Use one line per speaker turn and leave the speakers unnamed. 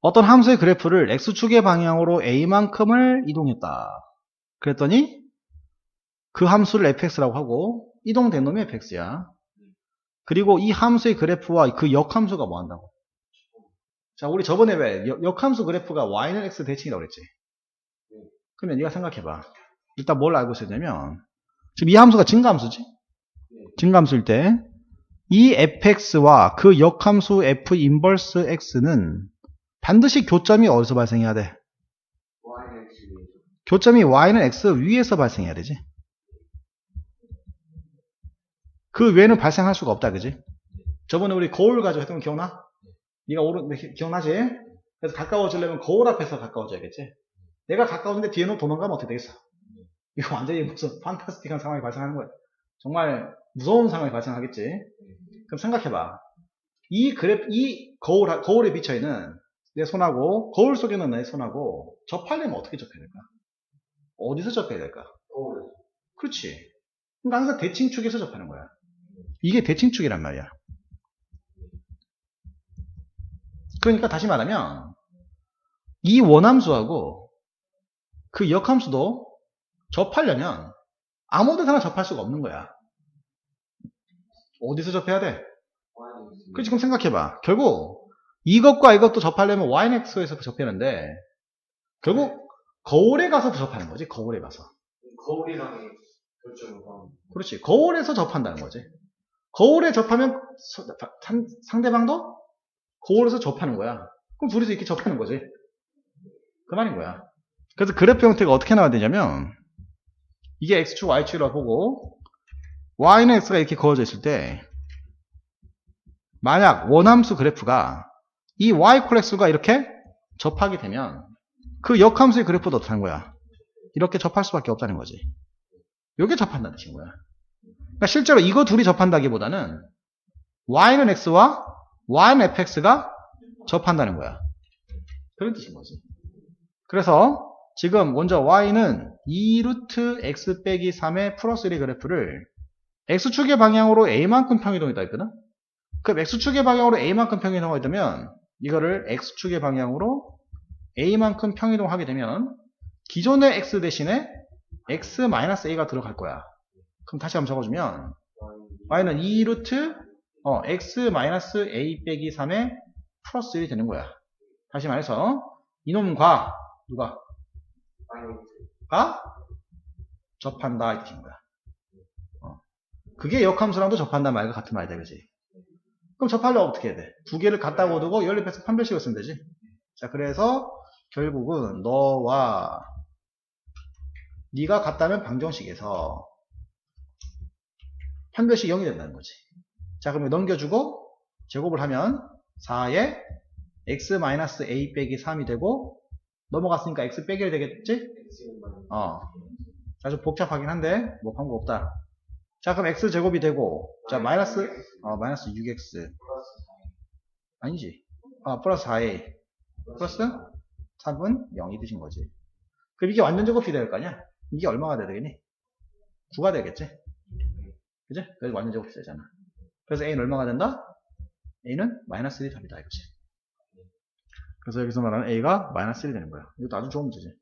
어떤 함수의 그래프를 x축의 방향으로 a만큼을 이동했다. 그랬더니 그 함수를 fx라고 하고 이동된 놈이 fx야. 그리고 이 함수의 그래프와 그 역함수가 뭐 한다고? 자, 우리 저번에 왜 역- 역함수 그래프가 y는 x 대칭이라고 그랬지? 그러면 네가 생각해봐. 일단 뭘 알고 있었냐면 지금 이 함수가 증가함수지? 증가함수일 때 이 fx와 그 역함수 f 인버스 x는 반드시 교점이 어디서 발생해야 돼? 교점이 y는 x 위에서 발생해야 되지. 그 외에는 발생할 수가 없다, 그지? 저번에 우리 거울 가지고 했던 거 기억나? 네가 오른 기- 기억나지? 그래서 가까워지려면 거울 앞에서 가까워져야겠지. 내가 가까워지는데 뒤에는 도망가면 어떻게 되겠어? 이거 완전히 무슨 판타스틱한 상황이 발생하는 거야. 정말 무서운 상황이 발생하겠지. 그럼 생각해봐. 이 그래프, 이 거울, 거울에 비춰있는 내 손하고, 거울 속에 있는 내 손하고 접하려면 어떻게 접해야 될까? 어디서 접해야 될까?
거울에
그렇지. 그러니까 항상 대칭축에서 접하는 거야. 이게 대칭축이란 말이야. 그러니까 다시 말하면 이 원함수하고 그 역함수도 접하려면 아무 데서나 접할 수가 없는 거야. 어디서 접해야 돼?
y는 지금
그 지금 생각해봐. 결국 이것과 이것도 접하려면 YNX에서 접하는데 결국 거울에 가서 접하는 거지. 거울에 가서.
거울이랑 결정을
그렇지. 거울에서 접한다는 거지. 거울에 접하면 상대방도 거울에서 접하는 거야. 그럼 둘이서 이렇게 접하는 거지. 그 말인 거야. 그래서 그래프 형태가 어떻게 나와야 되냐면 이게 x축, y축이라고 보고 y는 x가 이렇게 그어져 있을 때 만약 원함수 그래프가 이 y 콜렉스가 이렇게 접하게 되면 그 역함수의 그래프도 어떻다는 거야? 이렇게 접할 수밖에 없다는 거지. 요게 접한다는 뜻인 거야. 그러니까 실제로 이거 둘이 접한다기보다는 y는 x와 y는 fx가 접한다는 거야. 그런 뜻인 거지. 그래서 지금 먼저 y는 2루트 x 빼기 3의 플러스 1의 그래프를 x축의 방향으로 a만큼 평이동했다 했거든? 그럼 x축의 방향으로 a만큼 평이동하면 이거를 x축의 방향으로 a만큼 평이동하게 되면 기존의 x 대신에 x-a가 들어갈 거야. 그럼 다시 한번 적어주면 y는 2 루트 어, x-a 빼기 3의 플러스 1이 되는 거야. 다시 말해서 이놈과 누가 가 접한다 이 뜻인 거야. 어. 그게 역함수랑도 접한다 말과 같은 말이다 그지? 그럼 접하려면 어떻게 해야 돼? 두 개를 갖다 거두고 연립해서 판별식을 쓰면 되지. 자 그래서 결국은 너와 네가 같다면 방정식에서 판별식 0이 된다는 거지. 자 그러면 넘겨주고 제곱을 하면 4에 x-a 빼기 3이 되고 넘어갔으니까 x 빼기 1 되겠지? 어. 아주 복잡하긴 한데, 뭐 방법 없다. 자, 그럼 x 제곱이 되고, 자, 마이너스, 어, 마이너스 6x.
플러스
아니지. 아, 플러스 4a. 플러스 3은 0이 되신 거지. 그럼 이게 완전 제곱이 될 거 아니야? 이게 얼마가 돼야 되겠니? 9가 되겠지? 그지? 그래서 완전 제곱이 되잖아. 그래서 a는 얼마가 된다? a는 마이너스 1이 답이다, 이거지. 그래서 여기서 말하는 a가 마이너스 1이 되는 거야. 이것도 아주 좋은 문제지.